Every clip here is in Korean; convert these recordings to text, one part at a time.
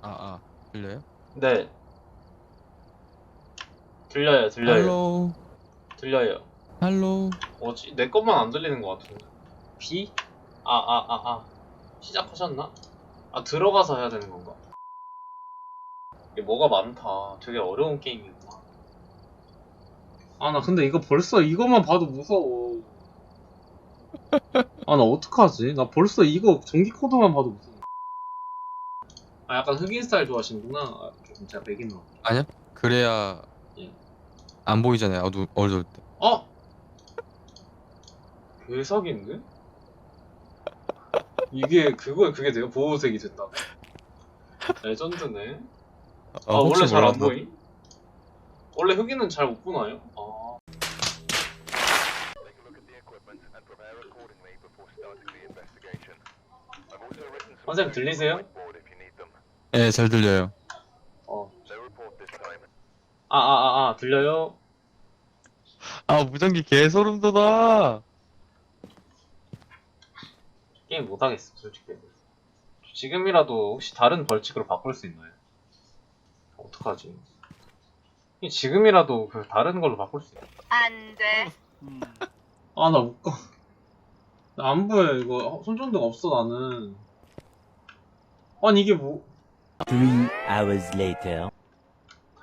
아, 아, 들려요? 네. 들려요, 들려요. 할로, 들려요. 할로. 뭐지? 내 것만 안 들리는 것 같은데. B? 아, 아, 아, 아. 시작하셨나? 아, 들어가서 해야 되는 건가? 이게 뭐가 많다. 되게 어려운 게임이구나. 아, 나 근데 이거 벌써 이것만 봐도 무서워. 아, 나 어떡하지? 나 벌써 이거 전기 코드만 봐도 무서워. 아, 약간 흑인 스타일 좋아하시는구나. 아, 좀 제가 맥인 거. 그래야 예. 안 보이잖아요. 어두 어두울 때. 어? 개사기인데? 이게 그거에 그게 내가 보호색이 됐다. 레전드네. 아, 혹시 원래 잘 안 몰라서. 보이? 원래 흑인은 잘 못 보나요? 아. 선생님, 들리세요? 예, 잘 들려요. 어. 아, 아, 아, 아, 들려요? 아, 무전기 개 소름 돋아. 게임 못하겠어, 솔직히. 지금이라도 혹시 다른 벌칙으로 바꿀 수 있나요? 어떡하지? 이 지금이라도 그 다른 걸로 바꿀 수 있나? 안 돼. 아, 나 못 가. 나 안 보여, 이거. 손전등 없어, 나는. 아니, 이게 뭐. Three hours later.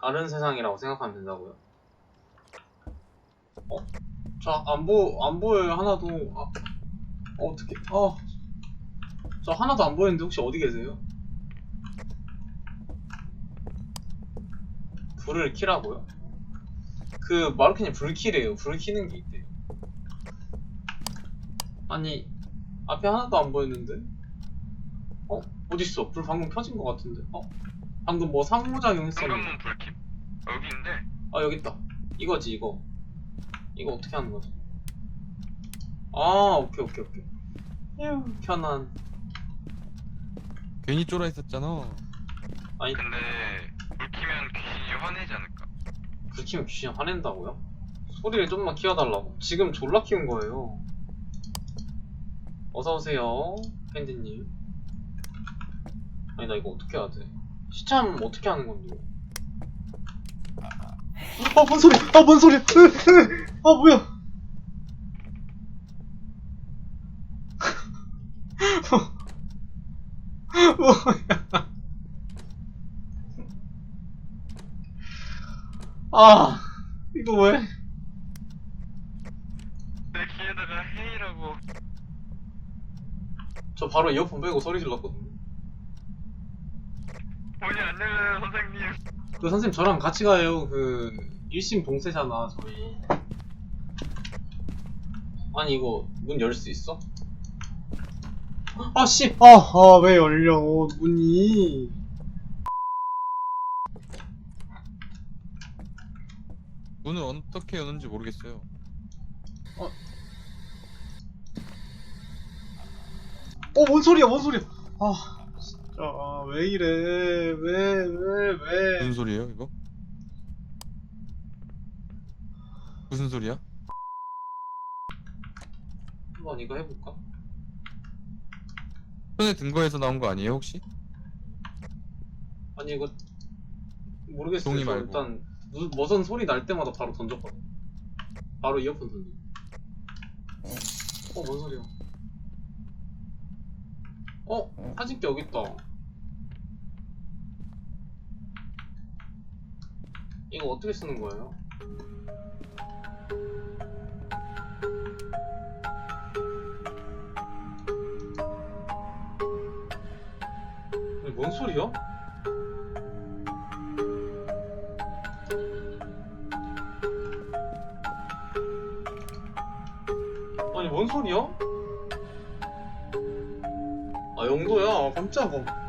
다른 세상이라고 생각하면 된다고요? 어? 저안 보, 안 보여요, 하나도. 아, 어, 어떡해. 어. 저 하나도 안 보이는데 혹시 어디 계세요? 불을 켜라고요? 그, 마루키님 불 켜래요. 불 켜는 게 있대요. 아니, 앞에 하나도 안 보였는데? 어? 어딨어? 불 방금 켜진 것 같은데? 어? 방금 뭐 상호작용 했었는데? 불킴. 여기인데. 아 여기 있다 이거지 이거 이거 어떻게 하는 거지 아 오케이 오케이 오케이 휴 편한 괜히 쫄아 있었잖아. 아니 근데 불 키면 귀신이 화내지 않을까? 불 키면 귀신이 화낸다고요? 소리를 좀만 키워달라고 지금 졸라 키운 거예요 어서 오세요 팬디님 아니 나 이거 어떻게 해야 돼? 시참 어떻게 하는 건데 아뭔 소리! 아뭔 소리! 으, 으, 아 뭐야! 뭐야! 아 이거 왜? 내 귀에다가 헤이라고. 저 바로 이어폰 빼고 소리 질렀거든요. 문이 안 열려요, 선생님. 그 선생님 저랑 같이 가요. 그 일심 동체잖아 저희. 아니 이거 문 열 수 있어? 아 씨. 아아 왜 열려 문이? 문을 어떻게 여는지 모르겠어요. 어뭔 소리야 뭔 소리야? 아 진짜 아, 왜 이래 왜 왜 왜? 무슨 소리예요, 이거? 무슨 소리야? 한번 이거 해볼까? 손에 든 거에서 나온 거 아니에요, 혹시? 아니 이거 모르겠어요. 종이 저 말고. 일단 무, 무슨 소리 날 때마다 바로 던졌거든. 바로 이어폰 던져. 어, 뭔 소리야? 어, 사진기 여기 있다. 이거 어떻게 쓰는 거예요? 뭔 소리야? 아니 뭔 소리야? 아 영도야 깜짝아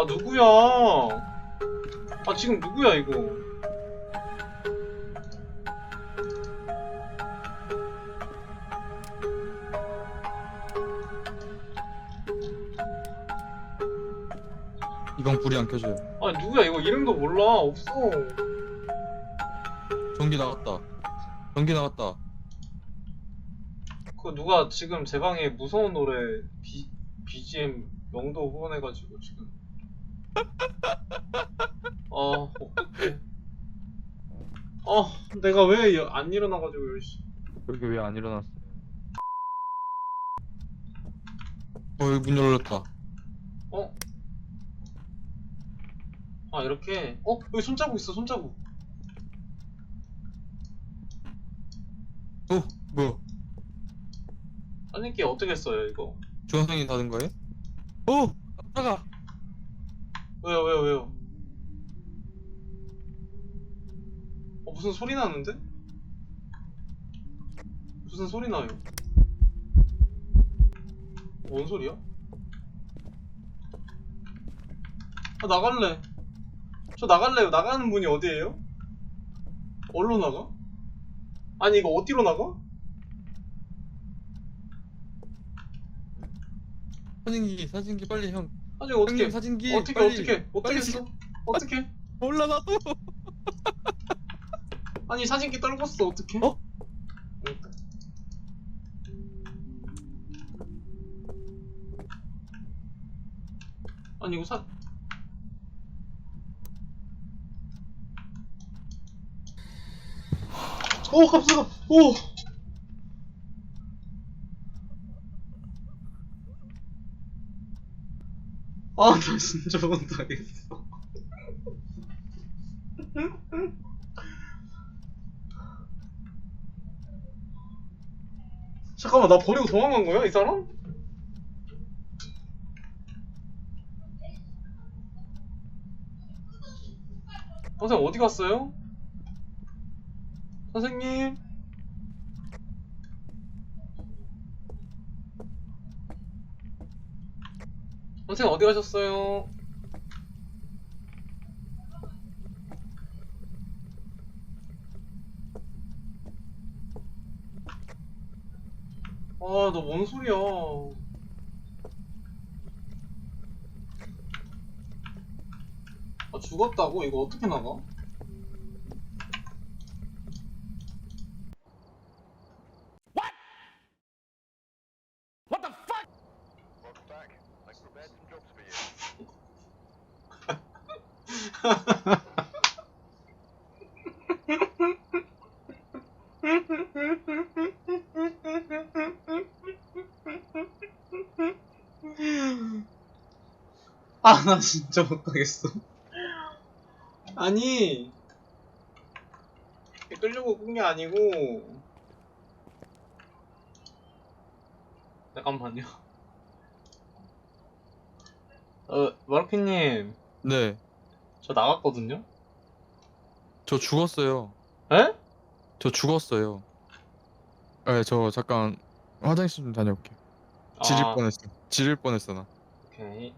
아 누구야 아 지금 누구야 이거 이건 불이 안 켜져요. 아니 누구야 이거 이름도 몰라 없어 전기 나왔다. 전기 나왔다. 그 누가 지금 제 방에 무서운 노래 B, BGM 명도 후원해가지고 지금 아 어떡해 아 내가 왜 안 일어나가지고 씨. 여기 왜안 일어났어요? 어 여기 문 열렸다. 어? 아 이렇게 어? 여기 손자국 있어 손자국 어 뭐야? 아니 이게 어떻게 써요 이거 주원생이 닫은 거예요? 어 나가. 왜요 왜요 왜요 어 무슨 소리 나는데? 무슨 소리 나요? 뭔 소리야? 아 나갈래 저 나갈래요 나가는 문이 어디에요? 어디로 나가? 아니 이거 어디로 나가? 사진기 사진기 빨리 형. 아니 어떻게 형님 사진기 어떻게 빨리. 어떻게 어떻게 빨리 했어? 어떻게? 몰라 나도. 아니 사진기 떨궜어 어떻게? 어? 아니 이거 사오 깜짝아 오 아, 나 진짜 못하겠어. 잠깐만, 나 버리고 도망간 거야, 이 사람? 선생님, 어디 갔어요? 선생님? 선생님, 어디 가셨어요? 아, 너 뭔 소리야. 아, 죽었다고? 이거 어떻게 나가? 아, 나 진짜 못하겠어. 아니, 끌려고 끈게 아니고. 잠깐만요. 어, 마르피님, 네. 저 나갔거든요? 저 죽었어요. 에? 저 죽었어요. 네, 저 잠깐 화장실 좀 다녀올게요. 지릴 아, 뻔했어. 지릴 뻔했어 나. 오케이.